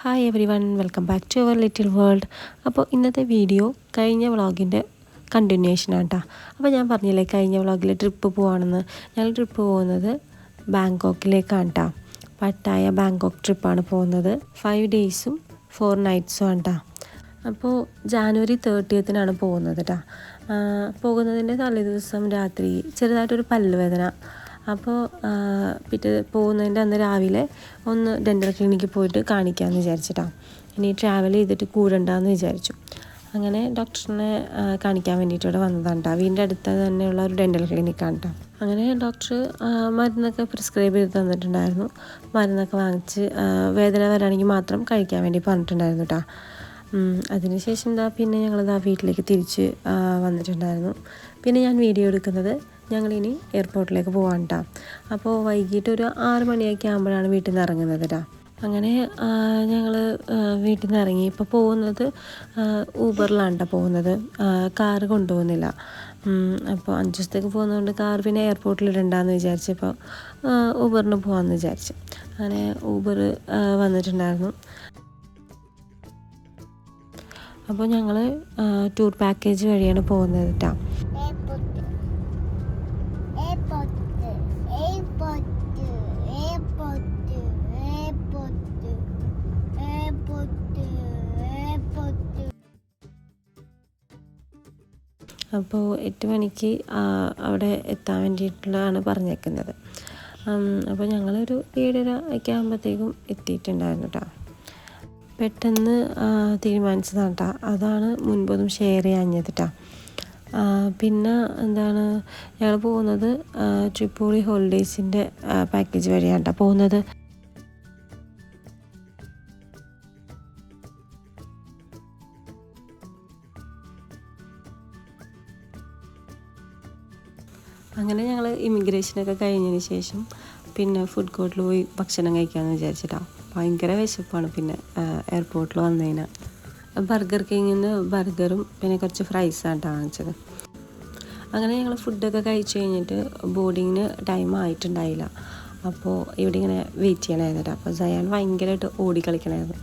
Hi everyone welcome back to our little world അപ്പോൾ ഇന്നത്തെ video കഴിഞ്ഞ വ്ളോഗിന്റെ കണ്ടിന്യൂഷൻ കേട്ടോ അപ്പോൾ ഞാൻ പറഞ്ഞില്ലേ കഴിഞ്ഞ വ്ളോഗിൽ ട്രിപ്പ് പോവാണെന്ന്. ഞങ്ങൾ ട്രിപ്പ് പോകുന്നത് ബാങ്കോക്കിലേക്കാണ് കേട്ടോ പട്ടായ ബാങ്കോക്ക് ട്രിപ്പാണ് പോകുന്നത്. ഫൈവ് ഡേയ്സും ഫോർ നൈറ്റ്സും ആണ് കേട്ടോ അപ്പോൾ ജാനുവരി തേർട്ടിയത്തിനാണ് പോകുന്നത് കേട്ടോ പോകുന്നതിന്റെ തലേ ദിവസം രാത്രി ചെറുതായിട്ടൊരു പല്ലുവേദന. അപ്പോൾ പിറ്റേ പോകുന്നതിന്റെ അന്ന് രാവിലെ ഒന്ന് ഡെന്റൽ ക്ലിനിക്കിൽ പോയിട്ട് കാണിക്കാമെന്ന് വിചാരിച്ചിട്ടാണ് ഇനി ട്രാവൽ ചെയ്തിട്ട് കൂടണ്ടെന്ന് വിചാരിച്ചു. അങ്ങനെ ഡോക്ടറിനെ കാണിക്കാൻ വേണ്ടിയിട്ട് ഇവിടെ വന്നതാണ് കേട്ടോ വീടിന്റെ അടുത്ത് തന്നെയുള്ള ഒരു ഡെന്റൽ ക്ലിനിക്കാണ് കേട്ടോ അങ്ങനെ ഡോക്ടർ മരുന്നൊക്കെ പ്രിസ്ക്രൈബ് ചെയ്ത് തന്നിട്ടുണ്ടായിരുന്നു. മരുന്നൊക്കെ വാങ്ങിച്ച് വേദന വരാണെങ്കിൽ മാത്രം കഴിക്കാൻ വേണ്ടി പറഞ്ഞിട്ടുണ്ടായിരുന്നു കേട്ടോ അതിനുശേഷം എന്താ പിന്നെ ഞങ്ങളിതാ വീട്ടിലേക്ക് തിരിച്ച് വന്നിട്ടുണ്ടായിരുന്നു. പിന്നെ ഞാൻ വീഡിയോ എടുക്കുന്നത് ഞങ്ങളിനി എയർപോർട്ടിലേക്ക് പോകാൻ കേട്ടോ അപ്പോൾ വൈകിട്ട് ഒരു ആറ് മണിയൊക്കെ ആകുമ്പോഴാണ് വീട്ടിൽ നിന്ന് ഇറങ്ങുന്നത് കേട്ടോ അങ്ങനെ ഞങ്ങൾ വീട്ടിൽ നിന്ന് ഇറങ്ങി. ഇപ്പോൾ പോകുന്നത് ഊബറിലാണ് പോകുന്നത്. കാറ് കൊണ്ടുപോകുന്നില്ല. അപ്പോൾ അഞ്ച് ദിവസത്തേക്ക് പോകുന്നതുകൊണ്ട് കാർ പിന്നെ എയർപോർട്ടിൽ ഇടണ്ടെന്ന് വിചാരിച്ചപ്പോൾ ഊബറിന് പോകാമെന്ന് വിചാരിച്ചു. അങ്ങനെ ഊബർ വന്നിട്ടുണ്ടായിരുന്നു. അപ്പോൾ ഞങ്ങൾ ടൂർ പാക്കേജ് വഴിയാണ് പോകുന്നത് കേട്ടോ അപ്പോൾ എട്ട് മണിക്ക് അവിടെ എത്താൻ വേണ്ടിയിട്ടുള്ളതാണ് പറഞ്ഞേക്കുന്നത്. അപ്പോൾ ഞങ്ങളൊരു ഏഴര ഒക്കെ ആകുമ്പോഴത്തേക്കും എത്തിയിട്ടുണ്ടായിരുന്നു കേട്ടോ. പെട്ടെന്ന് തീരുമാനിച്ചതാണ് കേട്ടോ. അതാണ് മുൻപൊന്നും ഷെയർ ചെയ്യാഞ്ഞത് കേട്ടോ. പിന്നെ എന്താണ് ഞങ്ങൾ പോകുന്നത് ട്രിപ്പോളി ഹോളിഡേയ്സിന്റെ പാക്കേജ് വഴിയാണ് കേട്ടോ പോകുന്നത്. അങ്ങനെ ഞങ്ങൾ ഇമിഗ്രേഷനൊക്കെ കഴിഞ്ഞതിന് ശേഷം പിന്നെ ഫുഡ് കോർട്ടിൽ പോയി ഭക്ഷണം കഴിക്കാമെന്ന് വിചാരിച്ചിട്ടാണ് ഭയങ്കര വിശപ്പാണ് പിന്നെ എയർപോർട്ടിൽ വന്നതിന് ബർഗർ കിങ്ങിൽ നിന്ന് ബർഗറും പിന്നെ കുറച്ച് ഫ്രൈസാണ് വാങ്ങിച്ചത്. അങ്ങനെ ഞങ്ങൾ ഫുഡൊക്കെ കഴിച്ചു കഴിഞ്ഞിട്ട് ബോർഡിങ്ങിന് ടൈം ആയിട്ടുണ്ടായില്ല. അപ്പോൾ ഇവിടെ ഇങ്ങനെ വെയിറ്റ് ചെയ്യണമായിരുന്നു അപ്പോൾ സയാൻ ഭയങ്കരമായിട്ട് ഓടി കളിക്കണമായിരുന്നു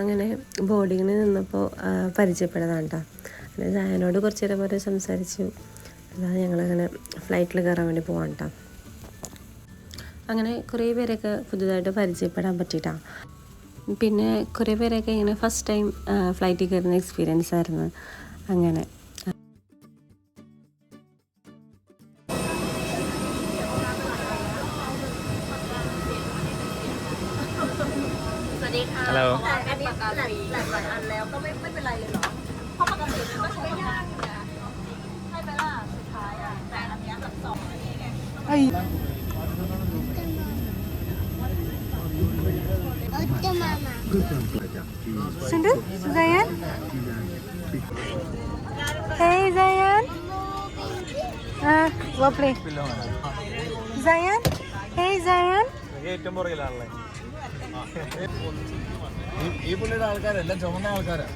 അങ്ങനെ ബോർഡിങ്ങിന് നിന്നപ്പോൾ പരിചയപ്പെടുന്നതാണ് കേട്ടോ അങ്ങനെ സായനോട് കുറച്ച് നേരം വരെ സംസാരിച്ചു. അതാണ് ഞങ്ങളങ്ങനെ ഫ്ലൈറ്റിൽ കയറാൻ വേണ്ടി പോകാൻ കേട്ടോ അങ്ങനെ കുറേ പേരൊക്കെ പുതുതായിട്ട് പരിചയപ്പെടാൻ പറ്റിയിട്ടാണ് പിന്നെ കുറേ പേരൊക്കെ ഇങ്ങനെ ഫസ്റ്റ് ടൈം ഫ്ലൈറ്റിൽ കയറുന്ന എക്സ്പീരിയൻസ് ആയിരുന്നു. അങ്ങനെ. Go play. Zion? Hey Zion. ഈ പുള്ളിയുടെ ആൾക്കാരെല്ലാം ചുമന്ന ആൾക്കാരാ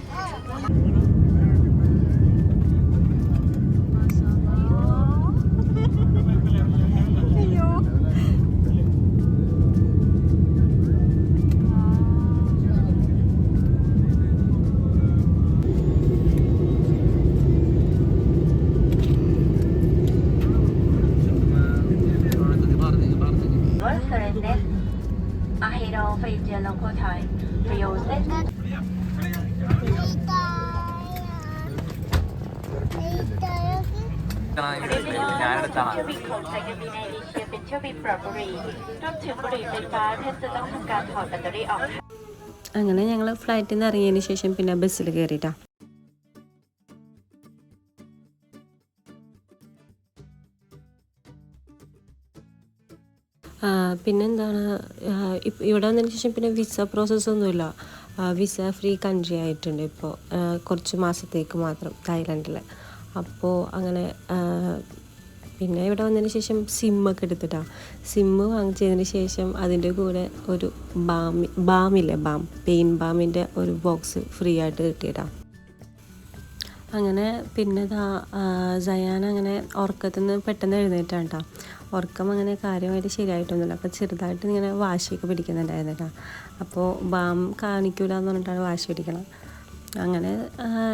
รับบุหรี่รวมถึงบุหรี่ไฟฟ้าแทบจะต้องทำการถอดแบตเตอรี่ออก അങ്ങനെ ഞങ്ങൾ ഫ്ലൈറ്റിൽ നിന്ന് ഇറങ്ങിയതിന് ശേഷം പിന്നെ ബസ്സിൽ കയറിയിട്ടാ പിന്നെന്താണ് ഇവിടെ വന്നതിന് ശേഷം പിന്നെ വിസ പ്രോസസ്സൊന്നുമില്ല വിസ ഫ്രീ കൺട്രി ആയിട്ടുണ്ട് ഇപ്പോൾ കുറച്ച് മാസത്തേക്ക് മാത്രം തായ്ലൻഡിൽ അപ്പോൾ അങ്ങനെ പിന്നെ ഇവിടെ വന്നതിന് ശേഷം സിമ്മൊക്കെ എടുത്തിട്ടാണ് സിമ്മ് വാങ്ങിച്ചതിന് ശേഷം അതിന്റെ കൂടെ ഒരു ബാമി ബാമില്ലേ ബാം പെയിൻ ബാമിന്റെ ഒരു ബോക്സ് ഫ്രീ ആയിട്ട് കിട്ടിയിട്ടാണ് അങ്ങനെ പിന്നെ ദാ ജയാൻ അങ്ങനെ ഉറക്കത്തിൽ നിന്ന് പെട്ടെന്ന് എഴുന്നേറ്റാണ് കേട്ടോ ഉറക്കം അങ്ങനെ കാര്യമായിട്ട് ശരിയായിട്ടൊന്നുമില്ല. അപ്പോൾ ചെറുതായിട്ട് ഇങ്ങനെ വാശിയൊക്കെ പിടിക്കുന്നുണ്ടായിരുന്നു കേട്ടോ അപ്പോൾ ബാം കാണിക്കൂല എന്ന് പറഞ്ഞിട്ടാണ് വാശി പിടിക്കണം അങ്ങനെ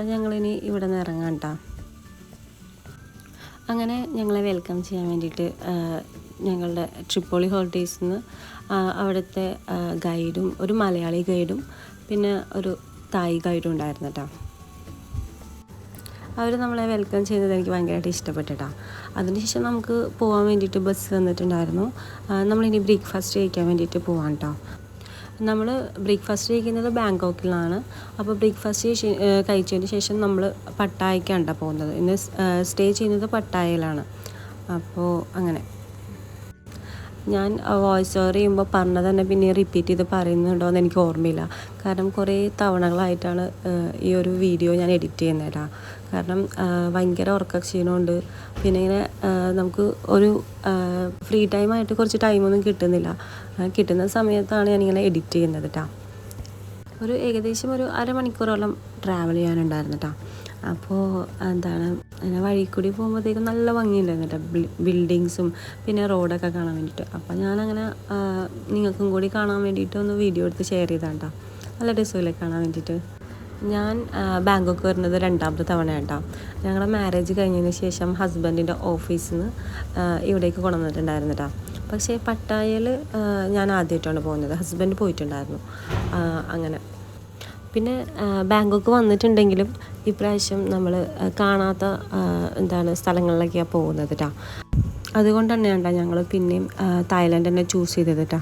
ഞങ്ങളിനി ഇവിടെ നിന്ന് ഇറങ്ങാം കേട്ടോ അങ്ങനെ ഞങ്ങളെ വെൽക്കം ചെയ്യാൻ വേണ്ടിയിട്ട് ഞങ്ങളുടെ ട്രിപ്പോളി ഹോളിഡേയ്സിൽ നിന്ന് അവിടുത്തെ ഗൈഡും ഒരു മലയാളി ഗൈഡും പിന്നെ ഒരു തായ് ഗൈഡും ഉണ്ടായിരുന്നു കേട്ടോ അവർ നമ്മളെ വെൽക്കം ചെയ്തത് എനിക്ക് ഭയങ്കരമായിട്ട് ഇഷ്ടപ്പെട്ടിട്ടാ. അതിനുശേഷം നമുക്ക് പോകാൻ വേണ്ടിയിട്ട് ബസ് വന്നിട്ടുണ്ടായിരുന്നു. നമ്മളിനി ബ്രേക്ക്ഫാസ്റ്റ് കഴിക്കാൻ വേണ്ടിയിട്ട് പോകാം കേട്ടോ നമ്മൾ ബ്രേക്ക്ഫാസ്റ്റ് കഴിക്കുന്നത് ബാങ്കോക്കിലാണ്. അപ്പോൾ ബ്രേക്ക്ഫാസ്റ്റ് കഴിച്ചതിന് ശേഷം നമ്മൾ പട്ടായക്കാണ് കേട്ടോ പോകുന്നത്. ഇന്ന് സ്റ്റേ ചെയ്യുന്നത് പട്ടായയിലാണ്. അപ്പോൾ അങ്ങനെ. ഞാൻ വോയിസ് ഓവർ ചെയ്യുമ്പോൾ പറഞ്ഞത് തന്നെ പിന്നെ റിപ്പീറ്റ് ചെയ്ത് പറയുന്നുണ്ടോ എന്ന് എനിക്ക് ഓർമ്മയില്ല. കാരണം കുറേ തവണകളായിട്ടാണ് ഈ ഒരു വീഡിയോ ഞാൻ എഡിറ്റ് ചെയ്യുന്നത് കാരണം ഭയങ്കര ഉറക്ക ക്ഷീണമുണ്ട് പിന്നെ ഇങ്ങനെ നമുക്ക് ഒരു ഫ്രീ ടൈമായിട്ട് കുറച്ച് ടൈമൊന്നും കിട്ടുന്നില്ല. കിട്ടുന്ന സമയത്താണ് ഞാനിങ്ങനെ എഡിറ്റ് ചെയ്യുന്നത് കേട്ടോ ഒരു ഏകദേശം ഒരു അരമണിക്കൂറോളം ട്രാവൽ ചെയ്യാനുണ്ടായിരുന്നു കേട്ടോ അപ്പോൾ എന്താണ് അങ്ങനെ വഴി കൂടി പോകുമ്പോഴത്തേക്കും നല്ല ഭംഗിയുണ്ടായിരുന്നു കേട്ടോ ബിൽഡിങ്സും പിന്നെ റോഡൊക്കെ കാണാൻ വേണ്ടിയിട്ട്. അപ്പോൾ ഞാനങ്ങനെ നിങ്ങൾക്കും കൂടി കാണാൻ വേണ്ടിയിട്ട് ഒന്ന് വീഡിയോ എടുത്ത് ഷെയർ ചെയ്താണ് കേട്ടോ നല്ല രസമില്ലേ കാണാൻ വേണ്ടിയിട്ട്. ഞാൻ ബാങ്കോക്ക് വരുന്നത് രണ്ടാമത്തെ തവണയാണ് കേട്ടോ ഞങ്ങളുടെ മാരേജ് കഴിഞ്ഞതിന് ശേഷം ഹസ്ബൻഡിന്റെ ഓഫീസിൽ നിന്ന് ഇവിടേക്ക് കൊണ്ടുവന്നിട്ടുണ്ടായിരുന്നു കേട്ടോ പക്ഷേ പട്ടായയിൽ ഞാൻ ആദ്യമായിട്ടാണ് പോകുന്നത്. ഹസ്ബൻഡ് പോയിട്ടുണ്ടായിരുന്നു. അങ്ങനെ. പിന്നെ ബാങ്കോക്ക് വന്നിട്ടുണ്ടെങ്കിലും ഇപ്രാവശ്യം നമ്മൾ കാണാത്ത എന്താണ് സ്ഥലങ്ങളിലൊക്കെയാണ് പോകുന്നത് കേട്ടോ അതുകൊണ്ട് തന്നെയാണ് ഞങ്ങൾ പിന്നെയും തായ്ലാൻഡ് തന്നെ ചൂസ് ചെയ്തത് കേട്ടോ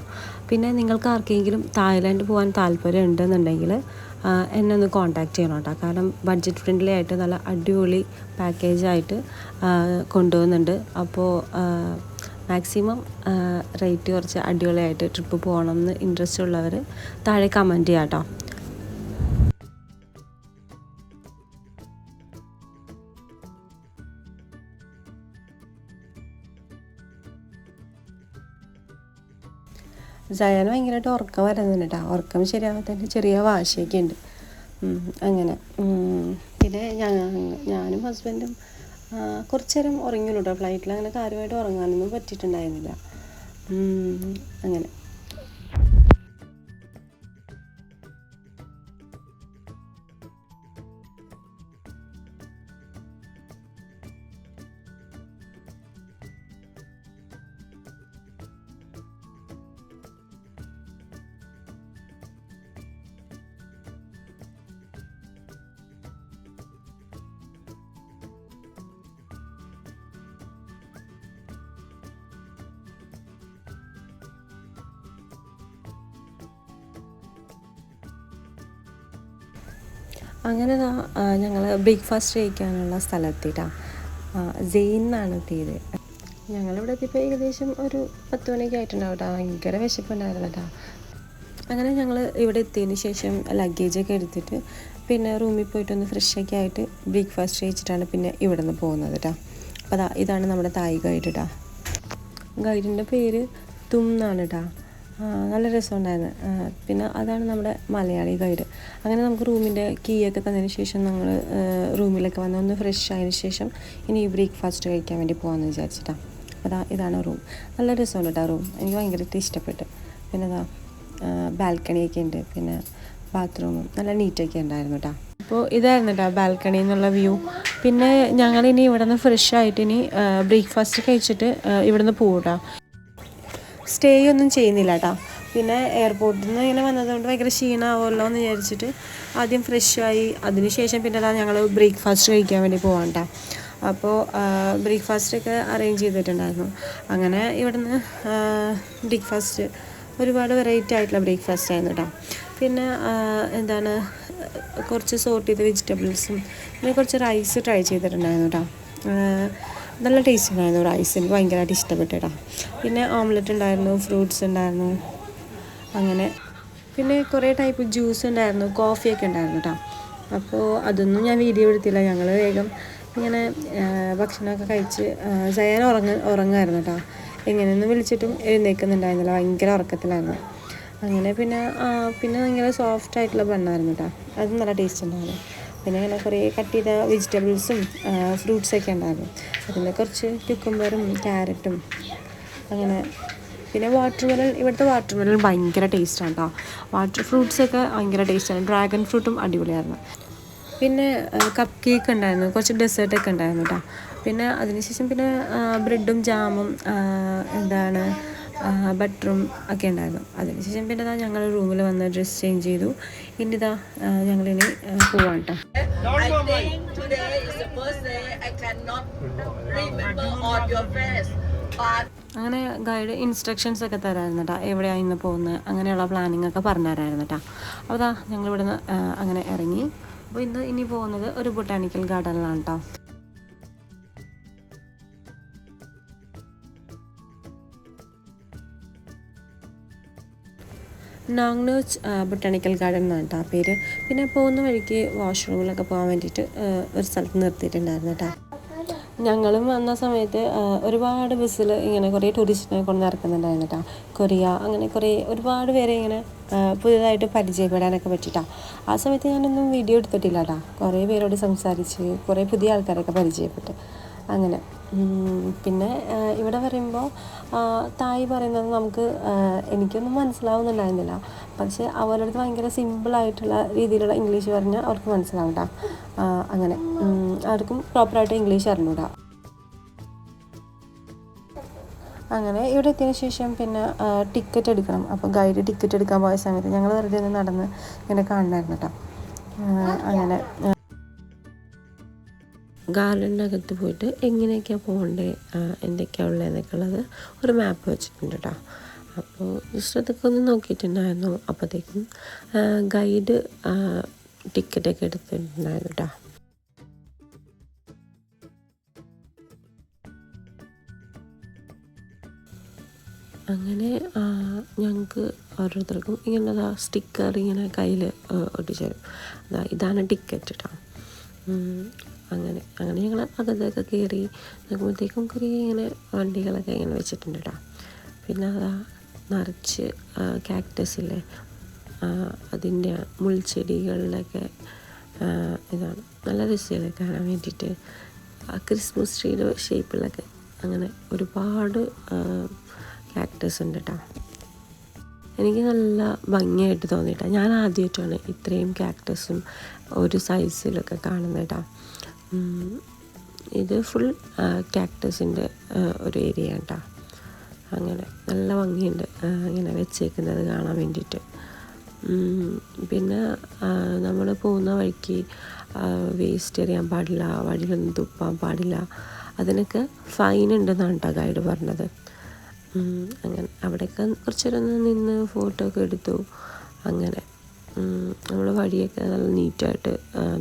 പിന്നെ നിങ്ങൾക്ക് ആർക്കെങ്കിലും തായ്ലാൻഡ് പോകാൻ താല്പര്യം ഉണ്ടെന്നുണ്ടെങ്കിൽ എന്നെ ഒന്ന് കോൺടാക്റ്റ് ചെയ്യണം കേട്ടോ കാരണം ബഡ്ജറ്റ് ഫ്രണ്ട്ലി ആയിട്ട് നല്ല അടിപൊളി പാക്കേജായിട്ട് കൊണ്ടുപോകുന്നുണ്ട് അപ്പോൾ മാക്സിമം റേറ്റ് കുറച്ച് അടിപൊളിയായിട്ട് ട്രിപ്പ് പോകണം എന്ന് ഇൻട്രസ്റ്റ് ഉള്ളവർ താഴെ കമന്റ് ചെയ്യാം കേട്ടോ ജയാന് ഭയങ്കരമായിട്ട് ഉറക്കം വരുന്നുണ്ട് കേട്ടോ ഉറക്കം ശരിയാവാത്തതിന്റെ ചെറിയ വാശിയൊക്കെ ഉണ്ട് അങ്ങനെ. പിന്നെ ഞാനും ഹസ്ബൻഡും കുറച്ച് നേരം ഉറങ്ങിയുള്ളൂ കേട്ടോ ഫ്ലൈറ്റിൽ അങ്ങനെ കാര്യമായിട്ട് ഉറങ്ങാനൊന്നും പറ്റിയിട്ടുണ്ടായിരുന്നില്ല. അങ്ങനെ. അങ്ങനെ ഞങ്ങൾ ബ്രേക്ക്ഫാസ്റ്റ് കഴിക്കാനുള്ള സ്ഥലത്തിട്ടാണ് ജെയിൻ എന്നാണ് എത്തിയത്. ഞങ്ങളിവിടെ എത്തിയപ്പോൾ ഏകദേശം ഒരു പത്ത് മണിയൊക്കെ ആയിട്ടുണ്ടാവും കേട്ടോ ഭയങ്കര വിശപ്പുണ്ടായിരുന്നു കേട്ടോ അങ്ങനെ ഞങ്ങൾ ഇവിടെ എത്തിയതിന് ശേഷം ലഗേജൊക്കെ എടുത്തിട്ട് പിന്നെ റൂമിൽ പോയിട്ട് പോയിട്ടൊന്ന് ഫ്രഷൊക്കെ ആയിട്ട് ബ്രേക്ക്ഫാസ്റ്റ് കഴിച്ചിട്ടാണ് പിന്നെ ഇവിടെ നിന്ന് പോകുന്നത് കേട്ടോ അപ്പോൾ അതാ ഇതാണ് നമ്മുടെ തായ് ഗൈഡ് കേട്ടോ ഗൈഡിന്റെ പേര് തും എന്നാണ് കേട്ടോ നല്ല രസമുണ്ടായിരുന്നു. പിന്നെ അതാണ് നമ്മുടെ മലയാളി ഗൈഡ്. അങ്ങനെ നമുക്ക് റൂമിന്റെ കീ ഒക്കെ തന്നതിന് ശേഷം ഞങ്ങൾ റൂമിലൊക്കെ വന്ന് ഒന്ന് ഫ്രഷ് ആയതിനു ശേഷം ഇനി ബ്രേക്ക്ഫാസ്റ്റ് കഴിക്കാൻ വേണ്ടി പോകാമെന്ന് വിചാരിച്ചിട്ടാണ് അതാ ഇതാണ് റൂം. നല്ല രസമുണ്ട് കേട്ടോ റൂം. എനിക്ക് ഭയങ്കരമായിട്ട് ഇഷ്ടപ്പെട്ടു. പിന്നെ അതാ ബാൽക്കണിയൊക്കെ ഉണ്ട്. പിന്നെ ബാത്റൂമും നല്ല നീറ്റൊക്കെ ഉണ്ടായിരുന്നു കേട്ടോ അപ്പോൾ ഇതായിരുന്നു കേട്ടോ ബാൽക്കണി എന്നുള്ള വ്യൂ. പിന്നെ ഞങ്ങളിനി ഇവിടെ നിന്ന് ഫ്രഷ് ആയിട്ട് ഇനി ബ്രേക്ക്ഫാസ്റ്റ് കഴിച്ചിട്ട് ഇവിടെ നിന്ന് പോകും കേട്ടോ സ്റ്റേ ഒന്നും ചെയ്യുന്നില്ല കേട്ടോ പിന്നെ എയർപോർട്ടിൽ നിന്ന് ഇങ്ങനെ വന്നതുകൊണ്ട് ഭയങ്കര ക്ഷീണമാവുമല്ലോ എന്ന് വിചാരിച്ചിട്ട് ആദ്യം ഫ്രഷ് ആയി അതിനുശേഷം പിന്നെ അതാ ഞങ്ങൾ ബ്രേക്ക്ഫാസ്റ്റ് കഴിക്കാൻ വേണ്ടി പോകാം കേട്ടോ അപ്പോൾ ബ്രേക്ക്ഫാസ്റ്റൊക്കെ അറേഞ്ച് ചെയ്തിട്ടുണ്ടായിരുന്നു. അങ്ങനെ ഇവിടുന്ന് ബ്രേക്ക്ഫാസ്റ്റ് ഒരുപാട് വെറൈറ്റി ആയിട്ടുള്ള ബ്രേക്ക്ഫാസ്റ്റ് ആയിരുന്നു കേട്ടോ പിന്നെ എന്താണ് കുറച്ച് സോർട്ട് ചെയ്ത വെജിറ്റബിൾസും പിന്നെ കുറച്ച് റൈസ് ട്രൈ ചെയ്തിട്ടുണ്ടായിരുന്നു കേട്ടോ നല്ല ടേസ്റ്റ് ഉണ്ടായിരുന്നു റൈസ് എനിക്ക് ഭയങ്കരമായിട്ട് ഇഷ്ടപ്പെട്ടു കേട്ടോ പിന്നെ ഓംലെറ്റ് ഉണ്ടായിരുന്നു ഫ്രൂട്ട്സ് ഉണ്ടായിരുന്നു. അങ്ങനെ. പിന്നെ കുറേ ടൈപ്പ് ജ്യൂസ് ഉണ്ടായിരുന്നു കോഫിയൊക്കെ ഉണ്ടായിരുന്നു കേട്ടോ അപ്പോൾ അതൊന്നും ഞാൻ വീഡിയോ എടുത്തില്ല. ഞങ്ങൾ വേഗം ഇങ്ങനെ ഭക്ഷണമൊക്കെ കഴിച്ച് സയാൻ ഉറങ്ങ ഉറങ്ങായിരുന്നു കേട്ടോ എങ്ങനെയൊന്നും വിളിച്ചിട്ടും എഴുന്നേൽക്കുന്നുണ്ടായിരുന്നില്ല ഭയങ്കര ഉറക്കത്തിലായിരുന്നു. അങ്ങനെ പിന്നെ പിന്നെ ഭയങ്കര സോഫ്റ്റ് ആയിട്ടുള്ള ബണ്ണായിരുന്നു കേട്ടോ അത് നല്ല ടേസ്റ്റ് ഉണ്ടായിരുന്നു. പിന്നെ അങ്ങനെ കുറേ കട്ട് ചെയ്ത വെജിറ്റബിൾസും ഫ്രൂട്ട്സൊക്കെ ഉണ്ടായിരുന്നു. അതിൽ കുറച്ച് ക്യുക്കുംബറും ക്യാരറ്റും അങ്ങനെ. പിന്നെ വാട്ടർ മെലൺ ഇവിടുത്തെ വാട്ടർ മെലൺ ഭയങ്കര ടേസ്റ്റാണ് കേട്ടോ വാട്ടർ ഫ്രൂട്ട്സൊക്കെ ഭയങ്കര ടേസ്റ്റാണ് ഡ്രാഗൺ ഫ്രൂട്ടും അടിപൊളിയായിരുന്നു. പിന്നെ കപ്പ് കേക്ക് ഉണ്ടായിരുന്നു. കുറച്ച് ഡെസേർട്ടൊക്കെ ഉണ്ടായിരുന്നു കേട്ടോ പിന്നെ അതിനുശേഷം പിന്നെ ബ്രെഡും ജാമും എന്താണ് ബട്ടറും ഒക്കെ ഉണ്ടായിരുന്നു. അതിനുശേഷം പിന്നെ ഇതാ ഞങ്ങൾ റൂമിൽ വന്ന് ഡ്രസ്സ് ചേഞ്ച് ചെയ്തു. ഇനി ഇതാ ഞങ്ങൾ ഇനി പോവാം കേട്ടോ അങ്ങനെ ഗൈഡ് ഇൻസ്ട്രക്ഷൻസ് ഒക്കെ തരായിരുന്നു കേട്ടോ എവിടെയാണ് ഇന്ന് പോകുന്നത്? അങ്ങനെയുള്ള പ്ലാനിങ് ഒക്കെ പറഞ്ഞു തരായിരുന്നു കേട്ടോ അപ്പോൾ അതാ ഞങ്ങൾ ഇവിടുന്ന് അങ്ങനെ ഇറങ്ങി. അപ്പോൾ ഇന്ന് ഇനി പോകുന്നത് ഒരു ബൊട്ടാണിക്കൽ ഗാർഡനിലാണ് കേട്ടോ നാങ്നോച്ച് ബൊട്ടാണിക്കൽ ഗാർഡൻ എന്നാണ് കേട്ടോ ആ പേര്. പിന്നെ പോകുന്ന വഴിക്ക് വാഷ്റൂമിലൊക്കെ പോകാൻ വേണ്ടിയിട്ട് ഒരു സ്ഥലത്ത് നിർത്തിയിട്ടുണ്ടായിരുന്നു കേട്ടോ. ഞങ്ങളും വന്ന സമയത്ത് ഒരുപാട് ബസ്സിൽ ഇങ്ങനെ കുറേ ടൂറിസ്റ്റിനെ കൊണ്ട് നടക്കുന്നുണ്ടായിരുന്നു കേട്ടോ. കൊറിയ അങ്ങനെ കുറേ ഒരുപാട് പേരെ ഇങ്ങനെ പുതിയതായിട്ട് പരിചയപ്പെടാനൊക്കെ പറ്റിയിട്ടാ. ആ സമയത്ത് ഞാനൊന്നും വീഡിയോ എടുത്തിട്ടില്ല കേട്ടോ. കുറേ പേരോട് സംസാരിച്ച് കുറേ പുതിയ ആൾക്കാരൊക്കെ പരിചയപ്പെട്ട് അങ്ങനെ. പിന്നെ ഇവിടെ പറയുമ്പോൾ തായ് പറയുന്നത് നമുക്ക് എനിക്കൊന്നും മനസ്സിലാവുന്നുണ്ടായിരുന്നില്ല. പക്ഷേ അവരുടെ അടുത്ത് ഭയങ്കര സിമ്പിളായിട്ടുള്ള രീതിയിലുള്ള ഇംഗ്ലീഷ് പറഞ്ഞാൽ അവർക്ക് മനസ്സിലാവും കേട്ടോ അങ്ങനെ. അവർക്കും പ്രോപ്പറായിട്ട് ഇംഗ്ലീഷ് അറിഞ്ഞൂടാ. അങ്ങനെ ഇവിടെ എത്തിയതിന് ശേഷം പിന്നെ ടിക്കറ്റ് എടുക്കണം. അപ്പോൾ ഗൈഡ് ടിക്കറ്റ് എടുക്കാൻ പോയ സമയത്ത് ഞങ്ങൾ വെറുതെ ഒന്ന് നടന്ന് ഇങ്ങനെ കാണണമായിരുന്നു കേട്ടോ അങ്ങനെ. ഗാർഡനകത്ത് പോയിട്ട് എങ്ങനെയൊക്കെയാണ് പോകേണ്ടത് എന്തൊക്കെയാണ് ഉള്ളതെന്നൊക്കെ ഉള്ളത് ഒരു മാപ്പ് വെച്ചിട്ടുണ്ട് കേട്ടോ അപ്പോൾ അതൊക്കെ ഒന്ന് നോക്കിയിട്ടുണ്ടായിരുന്നു. അപ്പോഴത്തേക്കും ഗൈഡ് ടിക്കറ്റൊക്കെ എടുത്തിട്ടുണ്ടായിരുന്നു കേട്ടോ അങ്ങനെ ഞങ്ങൾക്ക് ഓരോരുത്തർക്കും ഇങ്ങനെ സ്റ്റിക്കർ ഇങ്ങനെ കയ്യിൽ ഒട്ടിച്ചു തരും. ഇതാണ് ടിക്കറ്റ് കേട്ടോ അങ്ങനെ അങ്ങനെ ഞങ്ങൾ അകത്തൊക്കെ കയറി നോക്കുമ്പോഴത്തേക്കും കുറേ ഇങ്ങനെ വണ്ടികളൊക്കെ ഇങ്ങനെ വെച്ചിട്ടുണ്ട് കേട്ടോ പിന്നെ അതാ നിറച്ച് കാക്ടസ് ഇല്ലേ? അതിന്റെ മുൾച്ചെടികളിലൊക്കെ ഇതാണ്. നല്ല രസമല്ലേ കാണാൻ വേണ്ടിയിട്ട്. ക്രിസ്മസ് ട്രീയുടെ ഷേപ്പിലൊക്കെ അങ്ങനെ ഒരുപാട് ക്യാക്ടസ് ഉണ്ട് കേട്ടോ എനിക്ക് നല്ല ഭംഗിയായിട്ട് തോന്നിയിട്ടാണ് ഞാൻ ആദ്യമായിട്ടാണ് ഇത്രയും ക്യാക്ടസും ഒരു സൈസിലൊക്കെ കാണുന്നത് കേട്ടോ ഇത് ഫുൾ കാക്ടസിന്റെ ഒരു ഏരിയ കേട്ടോ അങ്ങനെ നല്ല ഭംഗിയുണ്ട് ഇങ്ങനെ വെച്ചേക്കുന്നത് കാണാൻ വേണ്ടിയിട്ട്. പിന്നെ നമ്മൾ പോകുന്ന വഴിക്ക് വേസ്റ്റ് എറിയാൻ പാടില്ല വഴിയിലൊന്നും തുപ്പാൻ പാടില്ല. അതിനൊക്കെ ഫൈൻ ഉണ്ടെന്നാണ് കേട്ടോ ഗൈഡ് പറഞ്ഞത്. അങ്ങനെ അവിടെയൊക്കെ കുറച്ച് നിന്ന് ഫോട്ടോ ഒക്കെ എടുത്തു. അങ്ങനെ നമ്മൾ വഴിയൊക്കെ നല്ല നീറ്റായിട്ട്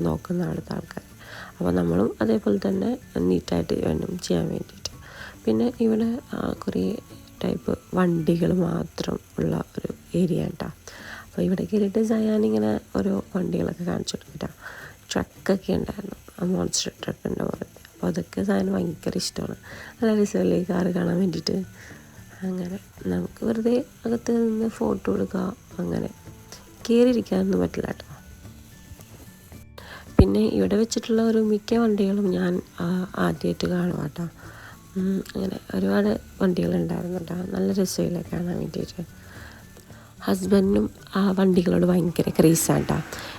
നോക്കുന്ന അടുത്ത ആൾക്കാർ അപ്പോൾ നമ്മളും അതേപോലെ തന്നെ നീറ്റായിട്ട് വേണം ചെയ്യാൻ വേണ്ടിയിട്ട്. പിന്നെ ഇവിടെ കുറേ ടൈപ്പ് വണ്ടികൾ മാത്രം ഉള്ള ഒരു ഏരിയ കേട്ടോ അപ്പോൾ ഇവിടെ കയറിയിട്ട് ഇങ്ങനെ ഓരോ വണ്ടികളൊക്കെ കാണിച്ചു കൊടുക്കട്ടോ ട്രക്കൊക്കെ ഉണ്ടായിരുന്നു. മോൺസ്റ്റർ ട്രക്കിന്റെ പുറത്ത് അപ്പോൾ അതൊക്കെ സാധനം ഭയങ്കര ഇഷ്ടമാണ്. നല്ല രസമല്ലേ കാറ് കാണാൻ വേണ്ടിയിട്ട്? അങ്ങനെ നമുക്ക് വെറുതെ അകത്ത് നിന്ന് ഫോട്ടോ എടുക്കുക അങ്ങനെ. കയറിയിരിക്കാനൊന്നും പറ്റില്ല കേട്ടോ പിന്നെ ഇവിടെ വെച്ചിട്ടുള്ള ഒരു മിക്ക വണ്ടികളും ഞാൻ ആദ്യമായിട്ട് കാണുക കേട്ടോ അങ്ങനെ ഒരുപാട് വണ്ടികളുണ്ടായിരുന്നു കേട്ടോ നല്ല രസമില്ല കാണാൻ വേണ്ടിയിട്ട് ഹസ്ബൻഡിനും ആ വണ്ടികളോട് ഭയങ്കര ക്രേസാണ് കേട്ടോ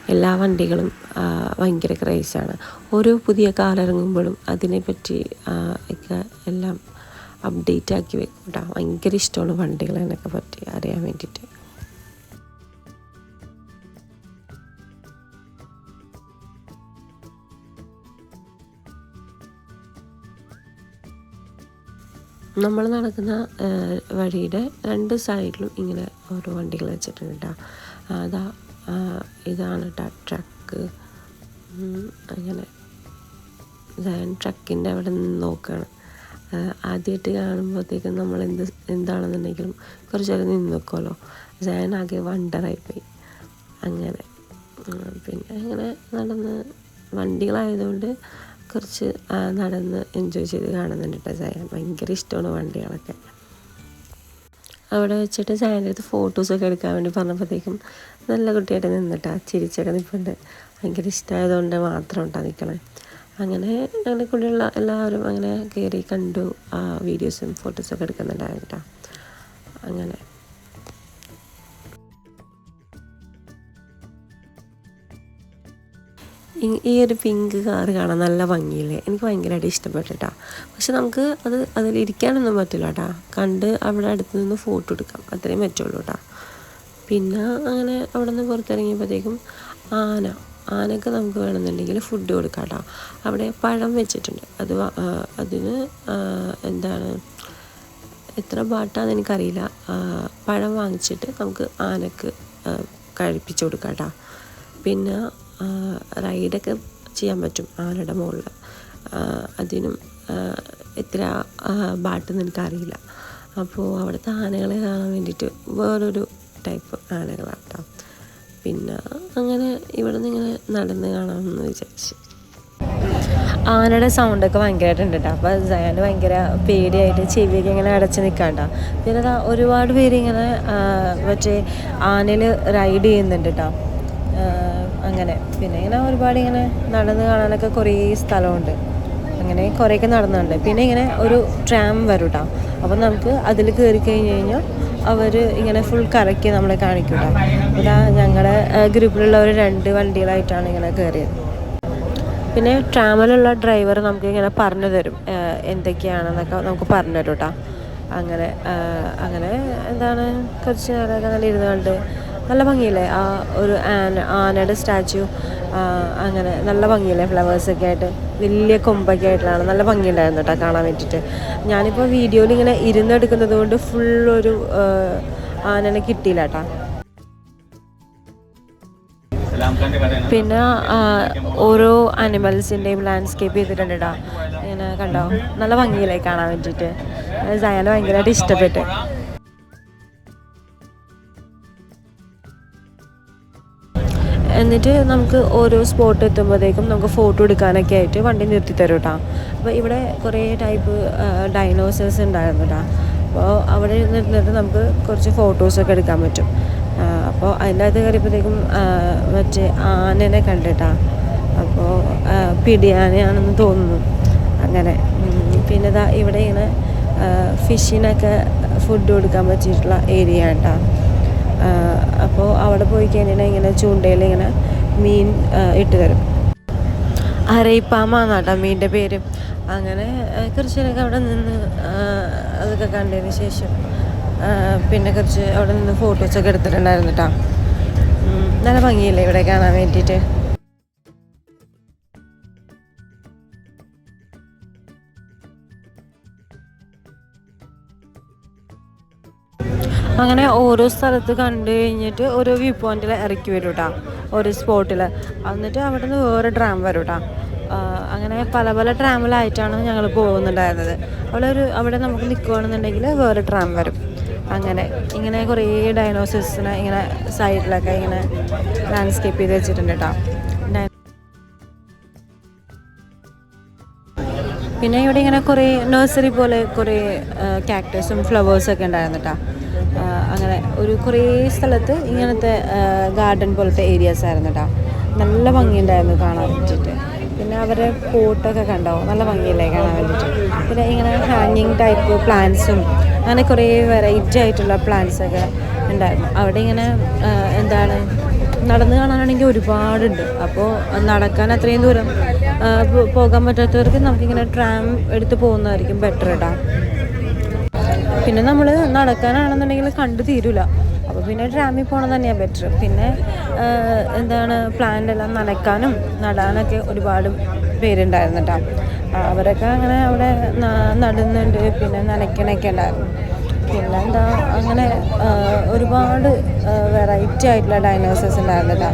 എല്ലാ വണ്ടികളും ഭയങ്കര ക്രേസാണ് ഓരോ പുതിയ കാർ ഇറങ്ങുമ്പോഴും അതിനെപ്പറ്റി ഒക്കെ എല്ലാം അപ്ഡേറ്റ് ആക്കി വെക്കും കേട്ടോ ഭയങ്കര ഇഷ്ടമാണ് വണ്ടികളെന്നൊക്കെ പറ്റി അറിയാൻ വേണ്ടിയിട്ട്. നമ്മൾ നടക്കുന്ന വഴിയുടെ രണ്ട് സൈഡിലും ഇങ്ങനെ ഓരോ വണ്ടികൾ വെച്ചിട്ടുണ്ട് കേട്ടോ. അതാ ഇതാണ് കേട്ടോ ട്രക്ക്. അങ്ങനെ. ഞാൻ ട്രക്കിന്റെ അവിടെ നിന്ന് നോക്കുകയാണ് ആദ്യമായിട്ട് കാണുമ്പോഴത്തേക്കും നമ്മൾ എന്ത് എന്താണെന്നുണ്ടെങ്കിലും കുറച്ചൊക്കെ നിന്ന് നോക്കുമല്ലോ ഞാൻ ആകെ വണ്ടറായിപ്പോയി. അങ്ങനെ. പിന്നെ അങ്ങനെ നടന്ന് വണ്ടികളായതുകൊണ്ട് കുറച്ച് നടന്ന് എൻജോയ് ചെയ്ത് കാണുന്നുണ്ട് കേട്ടോ ജയാൻ ഭയങ്കര ഇഷ്ടമാണ് വണ്ടികളൊക്കെ. അവിടെ വെച്ചിട്ട് ചായന്റെ അടുത്ത് ഫോട്ടോസൊക്കെ എടുക്കാൻ വേണ്ടി പറഞ്ഞപ്പോഴത്തേക്കും നല്ല കുട്ടിയായിട്ട് നിന്നിട്ടാ ചിരിച്ചൊക്കെ നിൽപ്പുണ്ട് ഭയങ്കര ഇഷ്ടമായതുകൊണ്ട് മാത്രം ഉണ്ടാ നിൽക്കണേ അങ്ങനെ അങ്ങനെ കൂടെയുള്ള എല്ലാവരും അങ്ങനെ കയറി കണ്ടു ആ വീഡിയോസും ഫോട്ടോസൊക്കെ എടുക്കുന്നുണ്ടായിരുന്നു കേട്ടോ അങ്ങനെ. ഈ- ഒരു പിങ്ക് കാറ് കാണാൻ നല്ല ഭംഗിയില്ലേ? എനിക്ക് ഭയങ്കരമായിട്ട് ഇഷ്ടപ്പെട്ടിട്ടാ. പക്ഷെ നമുക്ക് അത് അതിലിരിക്കാനൊന്നും പറ്റില്ല കേട്ടാ കണ്ട് അവിടെ അടുത്ത് നിന്ന് ഫോട്ടോ എടുക്കാം. അത്രയും പറ്റുള്ളൂ കേട്ടാ പിന്നെ അങ്ങനെ അവിടെ നിന്ന് പുറത്തിറങ്ങിയപ്പോഴത്തേക്കും ആന. ആനക്ക് നമുക്ക് വേണമെന്നുണ്ടെങ്കിൽ ഫുഡ് കൊടുക്കാം കേട്ടോ അവിടെ പഴം വെച്ചിട്ടുണ്ട്. അത് അതിന് എന്താണ് എത്ര ബാട്ടാന്ന് എനിക്കറിയില്ല. പഴം വാങ്ങിച്ചിട്ട് നമുക്ക് ആനക്ക് കഴിപ്പിച്ചു കൊടുക്കാം കേട്ടോ പിന്നെ റൈഡൊക്കെ ചെയ്യാൻ പറ്റും ആനയുടെ മുകളിൽ അതിനും എത്ര ബാട്ടെന്ന് എനിക്കറിയില്ല. അപ്പോൾ അവിടുത്തെ ആനകളെ കാണാൻ വേണ്ടിയിട്ട് വേറൊരു ടൈപ്പ് ആനകളാണ് കേട്ടോ. പിന്നെ അങ്ങനെ ഇവിടെ നിന്ന് ഇങ്ങനെ നടന്ന് കാണാമെന്ന് വിചാരിച്ചു. ആനയുടെ സൗണ്ടൊക്കെ ഭയങ്കരമായിട്ടുണ്ട് കേട്ടോ. അപ്പോൾ ജയാന് ഭയങ്കര പേടിയായിട്ട് ചെവിയൊക്കെ ഇങ്ങനെ അടച്ച് നിൽക്കാണ്ട പിന്നെ ദാ ഒരുപാട് പേര് ഇങ്ങനെ മറ്റേ ആനയിൽ റൈഡ് ചെയ്യുന്നുണ്ട് കേട്ടോ. അങ്ങനെ. പിന്നെ ഇങ്ങനെ ഒരുപാട് ഇങ്ങനെ നടന്ന് കാണാനൊക്കെ കുറേ സ്ഥലമുണ്ട്. അങ്ങനെ കുറേയൊക്കെ നടന്നുണ്ട്. പിന്നെ ഇങ്ങനെ ഒരു ട്രാം വരും കേട്ടോ അപ്പോൾ നമുക്ക് അതിൽ കയറി കഴിഞ്ഞ് കഴിഞ്ഞാൽ അവർ ഇങ്ങനെ ഫുൾ കറക്കി നമ്മളെ കാണിക്കും കേട്ടോ ഇതാ ഞങ്ങളുടെ ഗ്രൂപ്പിലുള്ള ഒരു രണ്ട് വണ്ടികളായിട്ടാണ് ഇങ്ങനെ കയറിയത്. പിന്നെ ട്രാമിലുള്ള ഡ്രൈവർ നമുക്ക് ഇങ്ങനെ പറഞ്ഞു തരും എന്തൊക്കെയാണെന്നൊക്കെ നമുക്ക് പറഞ്ഞു തരും കേട്ടോ അങ്ങനെ അങ്ങനെ എന്താണ് കുറച്ച് നേരമൊക്കെ അങ്ങനെ ഇരുന്ന് കണ്ട് നല്ല ഭംഗിയില്ലേ? ആ ഒരു ആന ആനയുടെ സ്റ്റാച്ചു അങ്ങനെ നല്ല ഭംഗിയില്ലേ ഫ്ലവേഴ്സൊക്കെ ആയിട്ട്? വലിയ കൊമ്പൊക്കെ ആയിട്ടുള്ളതാണ്. നല്ല ഭംഗിയുണ്ടായിരുന്നു കേട്ടോ കാണാൻ വേണ്ടിയിട്ട്. ഞാനിപ്പോൾ വീഡിയോയിൽ ഇങ്ങനെ ഇരുന്നെടുക്കുന്നത് കൊണ്ട് ഫുള്ളൊരു ആനനെ കിട്ടിയില്ല കേട്ടോ. പിന്നെ ഓരോ അനിമൽസിന്റെയും ലാൻഡ്സ്കേപ്പ് ചെയ്തിട്ടുണ്ട് കേട്ടോ. ഇങ്ങനെ കണ്ടോ? നല്ല ഭംഗിയിലായി കാണാൻ വേണ്ടിയിട്ട്. സയാന ഭയങ്കരമായിട്ട് ഇഷ്ടപ്പെട്ട്. എന്നിട്ട് നമുക്ക് ഓരോ സ്പോട്ട് എത്തുമ്പോഴത്തേക്കും നമുക്ക് ഫോട്ടോ എടുക്കാനൊക്കെ ആയിട്ട് വണ്ടി നിർത്തി തരും കേട്ടോ അപ്പോൾ ഇവിടെ കുറേ ടൈപ്പ് ഡൈനോസേഴ്സ് ഉണ്ടായിരുന്നു കേട്ടോ അപ്പോൾ അവിടെ നിന്നിട്ട് നമുക്ക് കുറച്ച് ഫോട്ടോസൊക്കെ എടുക്കാൻ പറ്റും. അപ്പോൾ അതിന്റെ അകത്ത് കയറിയപ്പോഴത്തേക്കും മറ്റേ ആനനെ കണ്ടിട്ടാ. അപ്പോൾ പിടിയാനയാണെന്ന് തോന്നുന്നു. അങ്ങനെ. പിന്നെ ഇതാ ഇവിടെ ഇങ്ങനെ ഫിഷിനൊക്കെ ഫുഡ് കൊടുക്കാൻ പറ്റിയിട്ടുള്ള ഏരിയ കേട്ടോ അപ്പോൾ അവിടെ പോയി കഴിഞ്ഞാൽ ഇങ്ങനെ ചൂണ്ടയിൽ ഇങ്ങനെ മീൻ ഇട്ട് തരും. അരയിപ്പാമാണ് കേട്ടോ മീന്റെ പേര്. അങ്ങനെ ആ, കുറച്ച് നേരമൊക്കെ അവിടെ നിന്ന് അതൊക്കെ കണ്ടതിന് ശേഷം പിന്നെ കുറച്ച് അവിടെ നിന്ന് ഫോട്ടോസൊക്കെ എടുത്തിട്ടുണ്ടായിരുന്നു കേട്ടോ നല്ല ഭംഗിയില്ലേ ഇവിടെ കാണാൻ വേണ്ടിയിട്ട്? അങ്ങനെ ഓരോ സ്ഥലത്ത് കണ്ടു കഴിഞ്ഞിട്ട് ഓരോ വ്യൂ പോയിന്റിൽ ഇറക്കി വരും കേട്ടോ ഒരു സ്പോട്ടിൽ എന്നിട്ട് അവിടെ നിന്ന് വേറെ ട്രാം വരും കേട്ടോ അങ്ങനെ പല പല ട്രാമിലായിട്ടാണ് ഞങ്ങൾ പോകുന്നുണ്ടായിരുന്നത്. അവിടെ ഒരു അവിടെ നമുക്ക് നിൽക്കുകയാണെന്നുണ്ടെങ്കിൽ വേറെ ട്രാം വരും. അങ്ങനെ ഇങ്ങനെ കുറേ ഡൈനോസേഴ്സിനെ ഇങ്ങനെ സൈഡിലൊക്കെ ഇങ്ങനെ ലാൻഡ്സ്കേപ്പ് ചെയ്ത് വെച്ചിട്ടുണ്ട് കേട്ടോ പിന്നെ ഇവിടെ ഇങ്ങനെ കുറേ നഴ്സറി പോലെ കുറേ കാക്ടസും ഫ്ലവേഴ്സൊക്കെ ഉണ്ടായിരുന്നു കേട്ടോ ഒരു കുറേ സ്ഥലത്ത് ഇങ്ങനത്തെ ഗാർഡൻ പോലത്തെ ഏരിയാസ് ആയിരുന്നു കേട്ടോ നല്ല ഭംഗിയുണ്ടായിരുന്നു കാണാൻ വേണ്ടിയിട്ട് പിന്നെ അവരുടെ പോട്ടൊക്കെ കണ്ടോ? നല്ല ഭംഗിയല്ലേ കാണാൻ വേണ്ടിയിട്ട് പിന്നെ ഇങ്ങനെ ഹാങ്ങിങ് ടൈപ്പ് പ്ലാന്റ്സും അങ്ങനെ കുറേ വെറൈറ്റി ആയിട്ടുള്ള ഒക്കെ ഉണ്ടായിരുന്നു. അവിടെ ഇങ്ങനെ എന്താണ് നടന്ന് കാണാനാണെങ്കിൽ ഒരുപാടുണ്ട്. അപ്പോൾ നടക്കാൻ അത്രയും ദൂരം പോകാൻ പറ്റാത്തവർക്ക് നമുക്കിങ്ങനെ ട്രാം എടുത്ത് പോകുന്നതായിരിക്കും ബെറ്റർ കേട്ടോ പിന്നെ നമ്മൾ നടക്കാനാണെന്നുണ്ടെങ്കിൽ കണ്ടു തീരൂല. അപ്പോൾ പിന്നെ ഡ്രാമിൽ പോകണം തന്നെയാണ് ബെറ്റർ പിന്നെ എന്താണ് പ്ലാന്റ് എല്ലാം നനയ്ക്കാനും നടാനൊക്കെ ഒരുപാട് പേരുണ്ടായിരുന്നു കേട്ടോ അവരൊക്കെ അങ്ങനെ അവിടെ നടുന്നുണ്ട്. പിന്നെ നനയ്ക്കണൊക്കെ ഉണ്ടായിരുന്നു പിന്നെ എന്താ അങ്ങനെ ഒരുപാട് വെറൈറ്റി ആയിട്ടുള്ള ഡൈനോസേഴ്സ് ഉണ്ടായിരുന്നു കേട്ടോ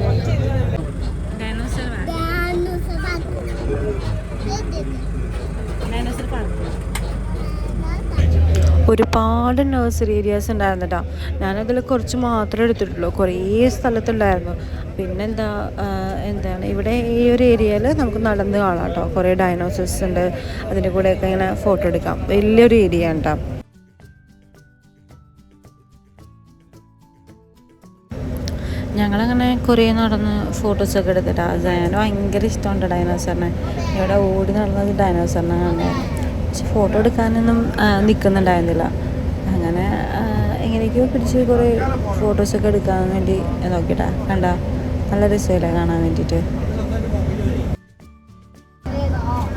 ഒരുപാട് നഴ്സറി ഏരിയാസ് ഉണ്ടായിരുന്നു കേട്ടോ ഞാനതിൽ കുറച്ച് മാത്രമേ എടുത്തിട്ടുള്ളൂ. കുറേ സ്ഥലത്തുണ്ടായിരുന്നു. പിന്നെന്താ എന്താണ് ഇവിടെ ഈ ഒരു ഏരിയയിൽ നമുക്ക് നടന്ന് കാണാം കേട്ടോ കുറേ ഡയനോസിസ് ഉണ്ട്. അതിന്റെ കൂടെയൊക്കെ ഇങ്ങനെ ഫോട്ടോ എടുക്കാം. വലിയൊരു ഏരിയ ഉണ്ടോ ഞങ്ങളങ്ങനെ കുറേ നടന്ന് ഫോട്ടോസൊക്കെ എടുത്തിട്ടാണ് ഞാൻ ഭയങ്കര ഇഷ്ടമുണ്ട് ഡൈനോസറിനെ ഇവിടെ ഓടി നടന്നത് ഡൈനോസറിനെ കാണുന്നത്. പക്ഷെ ഫോട്ടോ എടുക്കാനൊന്നും നിൽക്കുന്നുണ്ടായിരുന്നില്ല അങ്ങനെ എങ്ങനെയൊക്കെയോ പിടിച്ച് കുറേ ഫോട്ടോസൊക്കെ എടുക്കാൻ വേണ്ടി നോക്കിയിട്ടാ കണ്ട? നല്ല രസമില്ല കാണാൻ വേണ്ടിയിട്ട്.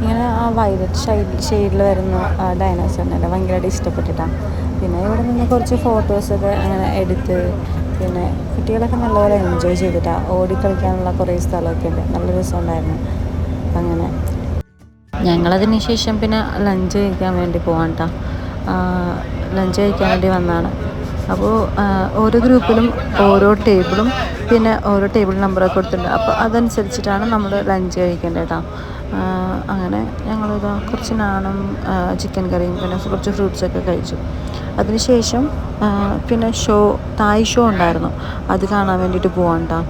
ഇങ്ങനെ ആ വൈലറ്റ് ഷൈഡ് ഷെയ്ഡിൽ വരുന്ന ഡൈനോസറിനെ ഭയങ്കരമായിട്ട് ഇഷ്ടപ്പെട്ടിട്ടാണ് പിന്നെ ഇവിടെ നിന്ന് കുറച്ച് ഫോട്ടോസൊക്കെ അങ്ങനെ എടുത്ത് പിന്നെ കുട്ടികളൊക്കെ നല്ലപോലെ എൻജോയ് ചെയ്തിട്ടാണ് ഓടിക്കളിക്കാനുള്ള കുറേ സ്ഥലമൊക്കെ ഉണ്ട്. നല്ല രസമുണ്ടായിരുന്നു. അങ്ങനെ. ഞങ്ങളതിന് ശേഷം പിന്നെ ലഞ്ച് കഴിക്കാൻ വേണ്ടി പോകാം കേട്ടോ ലഞ്ച് കഴിക്കാൻ വേണ്ടി വന്നതാണ് അപ്പോൾ ഓരോ ഗ്രൂപ്പിലും ഓരോ ടേബിളും പിന്നെ ഓരോ ടേബിൾ നമ്പറൊക്കെ കൊടുത്തിട്ടുണ്ട്. അപ്പോൾ അതനുസരിച്ചിട്ടാണ് നമ്മൾ ലഞ്ച് കഴിക്കേണ്ടത് കേട്ടോ അങ്ങനെ ഞങ്ങളിതാ കുറച്ച് നാണും ചിക്കൻ കറിയും പിന്നെ കുറച്ച് ഫ്രൂട്ട്സൊക്കെ കഴിച്ചു. അതിനുശേഷം പിന്നെ ഷോ തായ് ഷോ ഉണ്ടായിരുന്നു. അത് കാണാൻ വേണ്ടിയിട്ട് പോകാം കേട്ടോ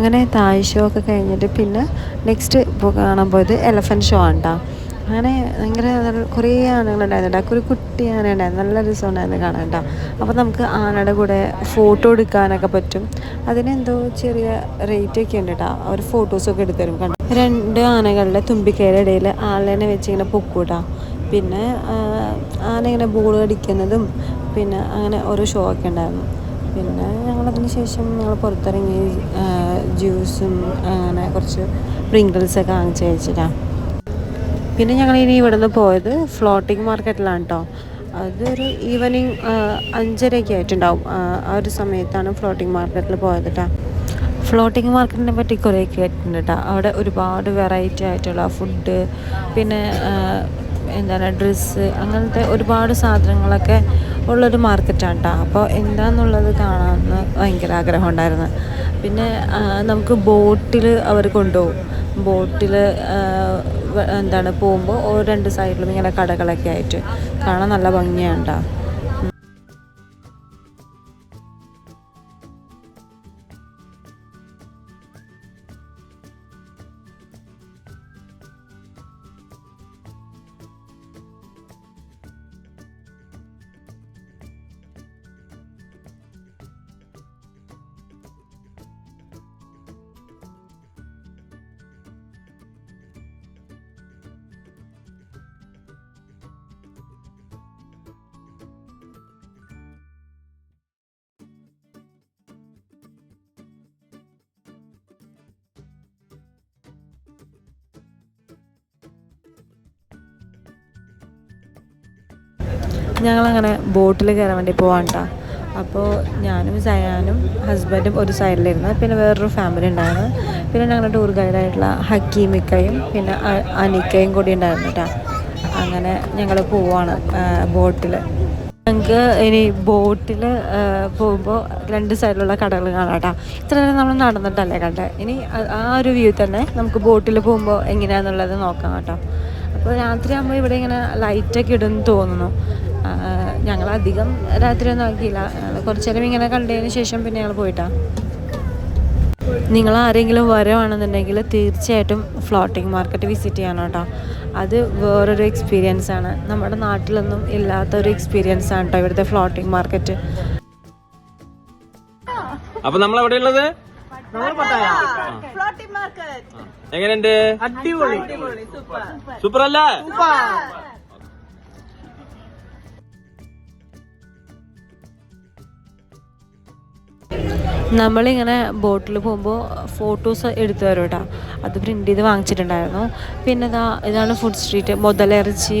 അങ്ങനെ തായ് ഷോ ഒക്കെ കഴിഞ്ഞിട്ട് പിന്നെ നെക്സ്റ്റ് കാണാൻ പോയത് എലഫന്റ് ഷോ ആണ് അങ്ങനെ ഭയങ്കര കുറേ ആനകളുണ്ടായിരുന്നു കേട്ടോ ഒരു കുട്ടി ആന ഉണ്ടായിരുന്നു നല്ല രസമുണ്ടായിരുന്നു കാണാൻ കേട്ടോ അപ്പോൾ നമുക്ക് ആനയുടെ കൂടെ ഫോട്ടോ എടുക്കാനൊക്കെ പറ്റും. അതിനെന്തോ ചെറിയ റേറ്റ് ഒക്കെ ഉണ്ട് കേട്ടോ അവർ ഫോട്ടോസൊക്കെ എടുത്തു തരും കണ്ടോ? രണ്ട് ആനകളുടെ തുമ്പിക്കൈയുടെ ഇടയിൽ ആളനെ വെച്ച് ഇങ്ങനെ പൊക്കൂട്ടാ. പിന്നെ ആന ഇങ്ങനെ ബോൾ അടിക്കുന്നതും പിന്നെ അങ്ങനെ ഓരോ ഷോ ഒക്കെ ഉണ്ടായിരുന്നു. പിന്നെ ഞങ്ങളതിന് ശേഷം ഞങ്ങൾ പുറത്തിറങ്ങി ജ്യൂസും അങ്ങനെ കുറച്ച് പ്രിങ്കിൾസൊക്കെ വാങ്ങിച്ച് കഴിച്ചിട്ടാണ് പിന്നെ ഞങ്ങൾ ഇനി ഇവിടുന്ന് പോയത് ഫ്ലോട്ടിംഗ് മാർക്കറ്റിലാണ് കേട്ടോ അതൊരു ഈവനിങ് അഞ്ചരയൊക്കെ ആയിട്ടുണ്ടാവും. ആ ഒരു സമയത്താണ് ഫ്ലോട്ടിംഗ് മാർക്കറ്റിൽ പോയത് കേട്ടോ ഫ്ലോട്ടിംഗ് മാർക്കറ്റിനെ പറ്റി കുറേ കേട്ടിട്ടുണ്ട് കേട്ടോ അവിടെ ഒരുപാട് വെറൈറ്റി ആയിട്ടുള്ള ഫുഡ് പിന്നെ എന്താണ് ഡ്രസ്സ് അങ്ങനത്തെ ഒരുപാട് സാധനങ്ങളൊക്കെ ഉള്ളൊരു മാർക്കറ്റാണ് കേട്ടോ അപ്പോൾ എന്താണെന്നുള്ളത് കാണാമെന്ന് ഭയങ്കര ആഗ്രഹം ഉണ്ടായിരുന്നു പിന്നെ നമുക്ക് ബോട്ടിൽ അവർ കൊണ്ടുപോകും. ബോട്ടിൽ എന്താണ് പോകുമ്പോൾ രണ്ട് സൈഡിലും ഇങ്ങനെ കടകളൊക്കെ ആയിട്ട്. കാണാൻ നല്ല ഭംഗിയാണ് ട്ടോ. ഞങ്ങളങ്ങനെ ബോട്ടിൽ കയറാൻ വേണ്ടി പോവാൻ കേട്ടോ അപ്പോൾ ഞാനും സയാനും ഹസ്ബൻഡും ഒരു സൈഡിലിരുന്നു പിന്നെ വേറൊരു ഫാമിലി ഉണ്ടായിരുന്നു. പിന്നെ ഞങ്ങളുടെ ടൂർ ഗൈഡായിട്ടുള്ള ഹക്കീമിക്കയും പിന്നെ അനിക്കയും കൂടി ഉണ്ടായിരുന്നു കേട്ടോ അങ്ങനെ ഞങ്ങൾ പോവാണ് ബോട്ടിൽ ഞങ്ങൾക്ക് ഇനി ബോട്ടിൽ പോകുമ്പോൾ രണ്ട് സൈഡിലുള്ള കടകൾ കാണാം കേട്ടോ ഇത്ര നേരം നമ്മൾ നടന്നിട്ടല്ലേ കണ്ടത് ഇനി ആ ഒരു വ്യൂ തന്നെ നമുക്ക് ബോട്ടിൽ പോകുമ്പോൾ എങ്ങനെയാണെന്നുള്ളത് നോക്കാം കേട്ടോ അപ്പോൾ രാത്രിയാകുമ്പോൾ ഇവിടെ ഇങ്ങനെ ലൈറ്റൊക്കെ ഇടുമെന്ന് തോന്നുന്നു. ഞങ്ങൾ അധികം രാത്രി ഒന്നും ആക്കിയില്ല. കുറച്ചേരം കുറച്ച് നേരം ഇങ്ങനെ കണ്ടതിന് ശേഷം പിന്നെ ഞങ്ങൾ പോയിട്ടാ. നിങ്ങൾ ആരെങ്കിലും വരവാണെന്നുണ്ടെങ്കിൽ തീർച്ചയായിട്ടും ഫ്ലോട്ടിംഗ് മാർക്കറ്റ് വിസിറ്റ് ചെയ്യണം കേട്ടോ. അത് വേറൊരു എക്സ്പീരിയൻസ് ആണ്. നമ്മുടെ നാട്ടിലൊന്നും ഇല്ലാത്തൊരു എക്സ്പീരിയൻസ് ആണ് കേട്ടോ ഇവിടുത്തെ ഫ്ലോട്ടിംഗ് മാർക്കറ്റ് അപ്പൊ നമ്മൾ എവിടെയുള്ളത് ഫ്ലോട്ടിംഗ് മാർക്കറ്റ് എങ്ങനെയുണ്ട്? അടിപൊളി. Super super. അല്ലേ നമ്മളിങ്ങനെ ബോട്ടിൽ പോകുമ്പോൾ ഫോട്ടോസ് എടുത്തു തരും കേട്ടോ അത് പ്രിന്റ് ചെയ്ത് വാങ്ങിച്ചിട്ടുണ്ടായിരുന്നു. പിന്നെ ഇതാ ഇതാണ് ഫുഡ് സ്ട്രീറ്റ് മുതലിറച്ചി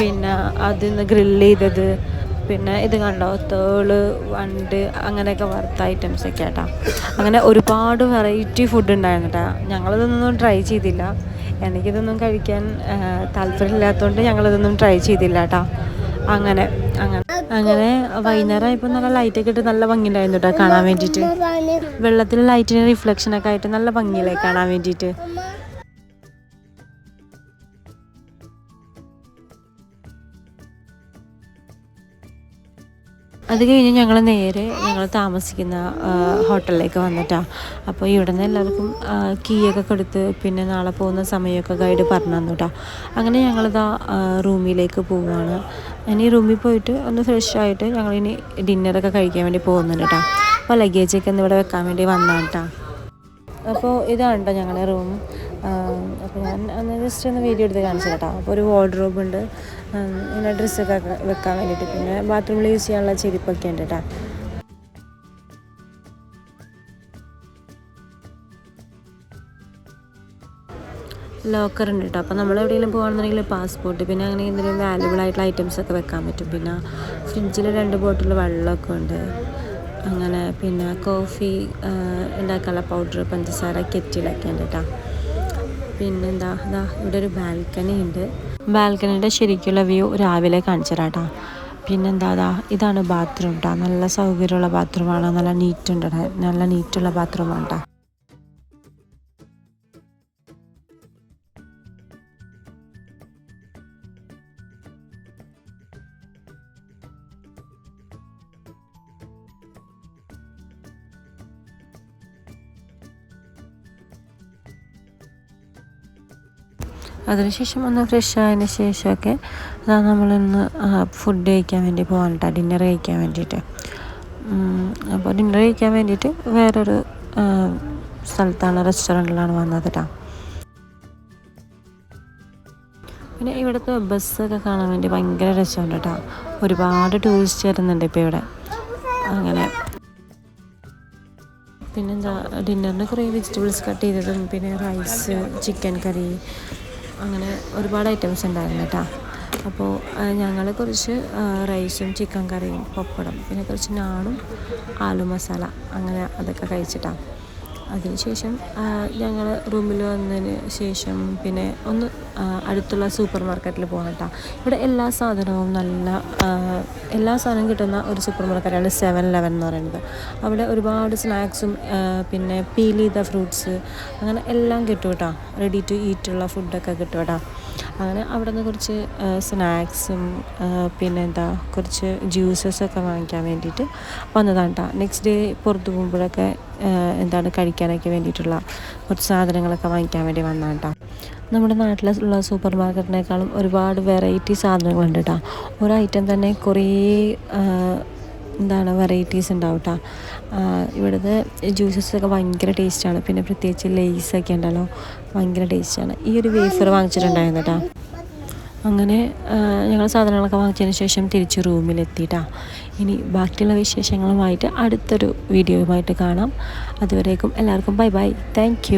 പിന്നെ അതിൽ നിന്ന് ഗ്രില്ല് ചെയ്തത്. പിന്നെ ഇത് കണ്ടോ? തേൾ വണ്ട് അങ്ങനെയൊക്കെ വറുത്ത ഐറ്റംസ് ഒക്കെ കേട്ടോ അങ്ങനെ ഒരുപാട് വെറൈറ്റി ഫുഡ് ഉണ്ടായിരുന്നു കേട്ടോ ഞങ്ങളിതൊന്നും ട്രൈ ചെയ്തില്ല. എനിക്കിതൊന്നും കഴിക്കാൻ താല്പര്യമില്ലാത്തതുകൊണ്ട് ഞങ്ങളിതൊന്നും ട്രൈ ചെയ്തില്ല കേട്ടോ അങ്ങനെ അങ്ങനെ. അങ്ങനെ വൈകുന്നേരം ഇപ്പോൾ നല്ല ലൈറ്റൊക്കെ ഇട്ട് നല്ല ഭംഗിയുണ്ടായിരുന്നു കേട്ടോ കാണാൻ വേണ്ടിയിട്ട്. വെള്ളത്തിൽ ലൈറ്റിന്റെ റിഫ്ലക്ഷൻ ഒക്കെ ആയിട്ട് നല്ല ഭംഗിയില്ലേ കാണാൻ വേണ്ടിയിട്ട്. അത് കഴിഞ്ഞ് ഞങ്ങൾ നേരെ ഞങ്ങൾ താമസിക്കുന്ന ഹോട്ടലിലേക്ക് വന്നിട്ടാണ് അപ്പോൾ ഇവിടെ നിന്ന് എല്ലാവർക്കും കീയൊക്കെ കൊടുത്ത് പിന്നെ നാളെ പോകുന്ന സമയമൊക്കെ ഗൈഡ് പറഞ്ഞു തന്നു കേട്ടോ അങ്ങനെ ഞങ്ങളിതാ റൂമിലേക്ക് പോവുകയാണ് ഇനി റൂമിൽ പോയിട്ട് ഒന്ന് ഫ്രഷ് ആയിട്ട് ഞങ്ങൾ ഞങ്ങളിനി ഡിന്നറൊക്കെ കഴിക്കാൻ വേണ്ടി പോകുന്നുണ്ട് കേട്ടോ അപ്പോൾ ലഗേജൊക്കെ ഒന്ന് ഇവിടെ വെക്കാൻ വേണ്ടി വന്നാണ് അപ്പോൾ ഇതാണ് കേട്ടോ ഞങ്ങളുടെ റൂം അപ്പോൾ ഞാൻ ഒന്ന് ജസ്റ്റ് ഒന്ന് വീഡിയോ എടുത്ത് കാണിച്ചു കേട്ടോ അപ്പോൾ ഒരു വാർഡ്രോബ് ഉണ്ട്. ഇങ്ങനെ ഡ്രസ്സൊക്കെ വെക്കാൻ വേണ്ടിയിട്ട്. പിന്നെ ബാത്റൂമിൽ യൂസ് ചെയ്യാനുള്ള ചെരുപ്പൊക്കെ ഉണ്ട് കേട്ടോ ലോക്കർ ഉണ്ട് കേട്ടോ അപ്പോൾ നമ്മൾ എവിടെയെങ്കിലും പോകുകയാണെന്നുണ്ടെങ്കിൽ പാസ്പോർട്ട് പിന്നെ അങ്ങനെ എന്തെങ്കിലും വാല്യുബിൾ ആയിട്ടുള്ള ഐറ്റംസ് ഒക്കെ വെക്കാൻ പറ്റും. പിന്നെ ഫ്രിഡ്ജിൽ രണ്ട് ബോട്ടിൽ വെള്ളമൊക്കെ ഉണ്ട്. അങ്ങനെ പിന്നെ കോഫി ഉണ്ടാക്കാനുള്ള പൗഡർ പഞ്ചസാര കെറ്റിലൊക്കെ ഉണ്ട് കേട്ടോ പിന്നെന്താ ഇതാ ഇവിടെ ഒരു ബാൽക്കണി ഉണ്ട്. ബാൽക്കണിയുടെ ശരിക്കുള്ള വ്യൂ രാവിലെ കാണിച്ചരാട്ടാ. പിന്നെന്താ അതാ ഇതാണ് ബാത്റൂം കേട്ടോ നല്ല സൗകര്യമുള്ള ബാത്റൂമാണ് നല്ല നീറ്റ് ഉണ്ട്. നല്ല നീറ്റുള്ള ബാത്റൂമാണ് കേട്ടോ അതിനുശേഷം ഒന്ന് ഫ്രഷ് ആയതിന് ശേഷമൊക്കെ അതാ നമ്മളിന്ന് ഫുഡ് കഴിക്കാൻ വേണ്ടി പോകാൻ ഡിന്നർ കഴിക്കാൻ വേണ്ടിയിട്ട്. അപ്പോൾ ഡിന്നർ കഴിക്കാൻ വേണ്ടിയിട്ട് വേറൊരു സ്ഥലത്താണ് റെസ്റ്റോറന്റിലാണ് വന്നത് കേട്ടോ പിന്നെ ഇവിടുത്തെ ബസ്സൊക്കെ കാണാൻ വേണ്ടി ഭയങ്കര രസമുണ്ട് കേട്ടോ ഒരുപാട് ടൂറിസ്റ്റ് വരുന്നുണ്ട് ഇപ്പോൾ ഇവിടെ. അങ്ങനെ. പിന്നെന്താ ഡിന്നറിന് കുറേ വെജിറ്റബിൾസ് കട്ട് ചെയ്തതും പിന്നെ റൈസ് ചിക്കൻ കറി അങ്ങനെ ഒരുപാട് ഐറ്റംസ് ഉണ്ടായിരുന്നു കേട്ടോ. അപ്പോൾ ഞങ്ങൾ കുറച്ച് റൈസും ചിക്കൻ കറിയും പപ്പടം പിന്നെ കുറച്ച് നാണും ആലു മസാല അങ്ങനെ അതൊക്കെ കഴിച്ചിട്ടാണ് അതിനുശേഷം ഞങ്ങൾ റൂമിൽ വന്നതിന് ശേഷം പിന്നെ ഒന്ന് അടുത്തുള്ള സൂപ്പർ മാർക്കറ്റിൽ പോകണം കേട്ടോ ഇവിടെ എല്ലാ സാധനവും നല്ല എല്ലാ സാധനവും കിട്ടുന്ന ഒരു സൂപ്പർ മാർക്കറ്റാണ് സെവൻ ലെവൻ എന്ന് പറയുന്നത്. അവിടെ ഒരുപാട് സ്നാക്സും പിന്നെ പീൽ ചെയ്ത ഫ്രൂട്ട്സ് അങ്ങനെ എല്ലാം കിട്ടും കേട്ടോ റെഡി ടു ഈറ്റുള്ള ഫുഡൊക്കെ കിട്ടും കേട്ടോ അങ്ങനെ അവിടെ നിന്ന് കുറച്ച് സ്നാക്സും പിന്നെ എന്താ കുറച്ച് ജ്യൂസസൊക്കെ വാങ്ങിക്കാൻ വേണ്ടിയിട്ട് വന്നതാണ് കേട്ടോ നെക്സ്റ്റ് ഡേ പുറത്ത് പോകുമ്പോഴൊക്കെ എന്താണ് കഴിക്കാനൊക്കെ വേണ്ടിയിട്ടുള്ള കുറച്ച് സാധനങ്ങളൊക്കെ വാങ്ങിക്കാൻ വേണ്ടി വന്നതാണ് കേട്ടോ നമ്മുടെ നാട്ടിലുള്ള സൂപ്പർ മാർക്കറ്റിനേക്കാളും ഒരുപാട് വെറൈറ്റി സാധനങ്ങളുണ്ട് കേട്ടോ ഒരു ഐറ്റം തന്നെ കുറേ എന്താണ് വെറൈറ്റീസ് ഉണ്ടാവും കേട്ടോ ഇവിടുത്തെ ജ്യൂസസൊക്കെ ഭയങ്കര ടേസ്റ്റാണ് പിന്നെ പ്രത്യേകിച്ച് ലേസൊക്കെ ഉണ്ടല്ലോ ഭയങ്കര ടേസ്റ്റാണ് ഈ ഒരു വേഫർ വാങ്ങിച്ചിട്ടുണ്ടായിരുന്നു കേട്ടോ അങ്ങനെ ഞങ്ങൾ സാധനങ്ങളൊക്കെ വാങ്ങിച്ചതിന് ശേഷം തിരിച്ച് റൂമിലെത്തിയിട്ടാ ഇനി ബാക്കിയുള്ള വിശേഷങ്ങളുമായിട്ട് അടുത്തൊരു വീഡിയോയുമായിട്ട് കാണാം. അതുവരേക്കും എല്ലാവർക്കും ബൈ ബൈ താങ്ക്